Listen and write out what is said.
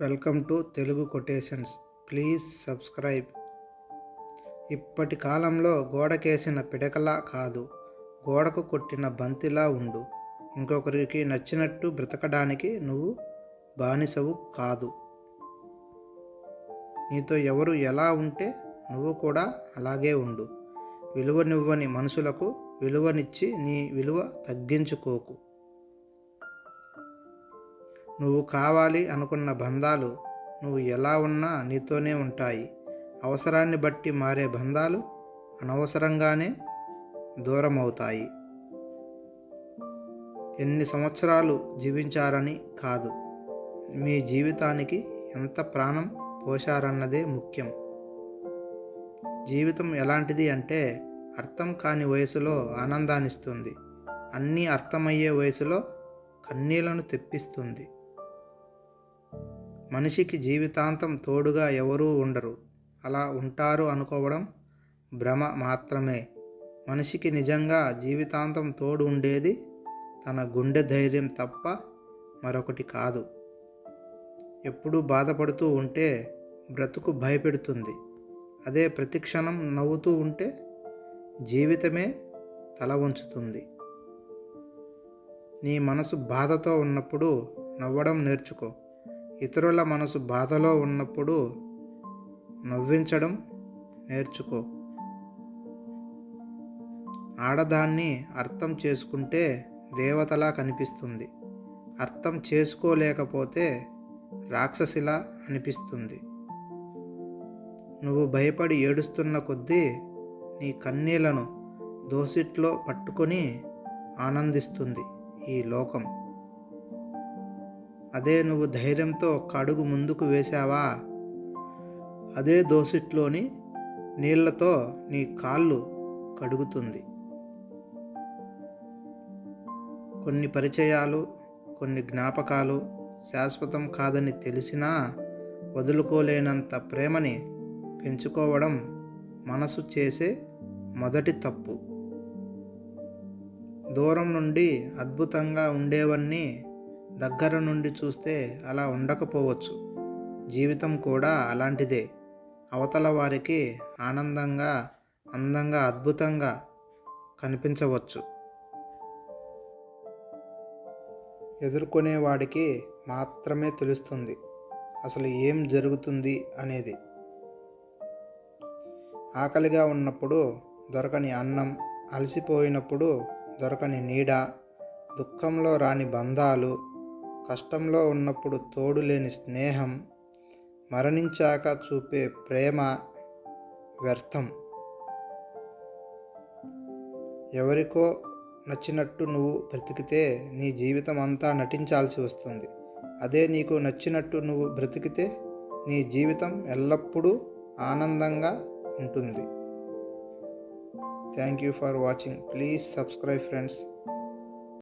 Welcome to Telugu quotations. Please subscribe. ఇప్పటి కాలంలో గోడకేసిన పిడకలా కాదు గోడకు కొట్టిన బంతిలా ఉండు. ఇంకొకరికి నచ్చినట్టు బ్రతకడానికి నువ్వు బానిసవు కాదు. నీతో ఎవరు ఎలా ఉంటే నువ్వు కూడా అలాగే ఉండు. విలువనివ్వని మనుషులకు విలువనిచ్చి నీ విలువ తగ్గించుకోకు. నువ్వు కావాలి అనుకున్న బంధాలు నువ్వు ఎలా ఉన్నా నీతోనే ఉంటాయి. అవసరాన్ని బట్టి మారే బంధాలు అనవసరంగానే దూరం అవుతాయి ఎన్ని సంవత్సరాలు జీవించారని కాదు. మీ జీవితానికి ఎంత ప్రాణం పోశారన్నదే ముఖ్యం. జీవితం ఎలాంటిది అంటే అర్థం కాని వయసులో ఆనందాన్నిస్తుంది. అన్నీ అర్థమయ్యే వయసులో కన్నీళ్ళను తెప్పిస్తుంది. మనిషికి జీవితాంతం తోడుగా ఎవరూ ఉండరు. అలా ఉంటారు అనుకోవడం భ్రమ మాత్రమే. మనిషికి నిజంగా జీవితాంతం తోడు ఉండేది తన గుండె ధైర్యం తప్ప మరొకటి కాదు. ఎప్పుడూ బాధపడుతూ ఉంటే బ్రతుకు భయపెడుతుంది. అదే ప్రతిక్షణం నవ్వుతూ ఉంటే జీవితమే తల వంచుతుంది. నీ మనసు బాధతో ఉన్నప్పుడు నవ్వడం నేర్చుకో. ఇతరుల మనసు బాధలో ఉన్నప్పుడు నవ్వించడం నేర్చుకో. ఆడదాన్ని అర్థం చేసుకుంటే దేవతలా కనిపిస్తుంది. అర్థం చేసుకోలేకపోతే రాక్షసిలా అనిపిస్తుంది. నువ్వు భయపడి ఏడుస్తున్న కొద్దీ నీ కన్నీళ్ళను దోసిట్లో పట్టుకొని ఆనందిస్తుంది ఈ లోకం. అదే నువ్వు ధైర్యంతో ఒక్క అడుగు ముందుకు వేశావా? అదే దోసిట్లోని నీళ్ళతో నీ కాళ్ళు కడుగుతుంది. కొన్ని పరిచయాలు కొన్ని జ్ఞాపకాలు శాశ్వతం కాదని తెలిసినా వదులుకోలేనంత ప్రేమని పెంచుకోవడం మనసు చేసే మొదటి తప్పు. దూరం నుండి అద్భుతంగా ఉండేవన్నీ దగ్గర నుండి చూస్తే అలా ఉండకపోవచ్చు. జీవితం కూడా అలాంటిదే. అవతల వారికి ఆనందంగా అందంగా అద్భుతంగా కనిపించవచ్చు. ఎదుర్కొనేవాడికి మాత్రమే తెలుస్తుంది అసలు ఏం జరుగుతుంది అనేది. ఆకలిగా ఉన్నప్పుడు దొరకని అన్నం అలసిపోయినప్పుడు దొరకని నీడ దుఃఖంలో రాని బంధాలు కష్టంలో ఉన్నప్పుడు తోడు లేని స్నేహం మరణించాక చూపే ప్రేమ వ్యర్థం. ఎవరికో నచ్చినట్టు నువ్వు బ్రతికితే నీ జీవితం అంతా నటించాల్సి వస్తుంది. అదే నీకు నచ్చినట్టు నువ్వు బ్రతికితే నీ జీవితం ఎల్లప్పుడూ ఆనందంగా ఉంటుంది. Thank you for watching. Please subscribe friends.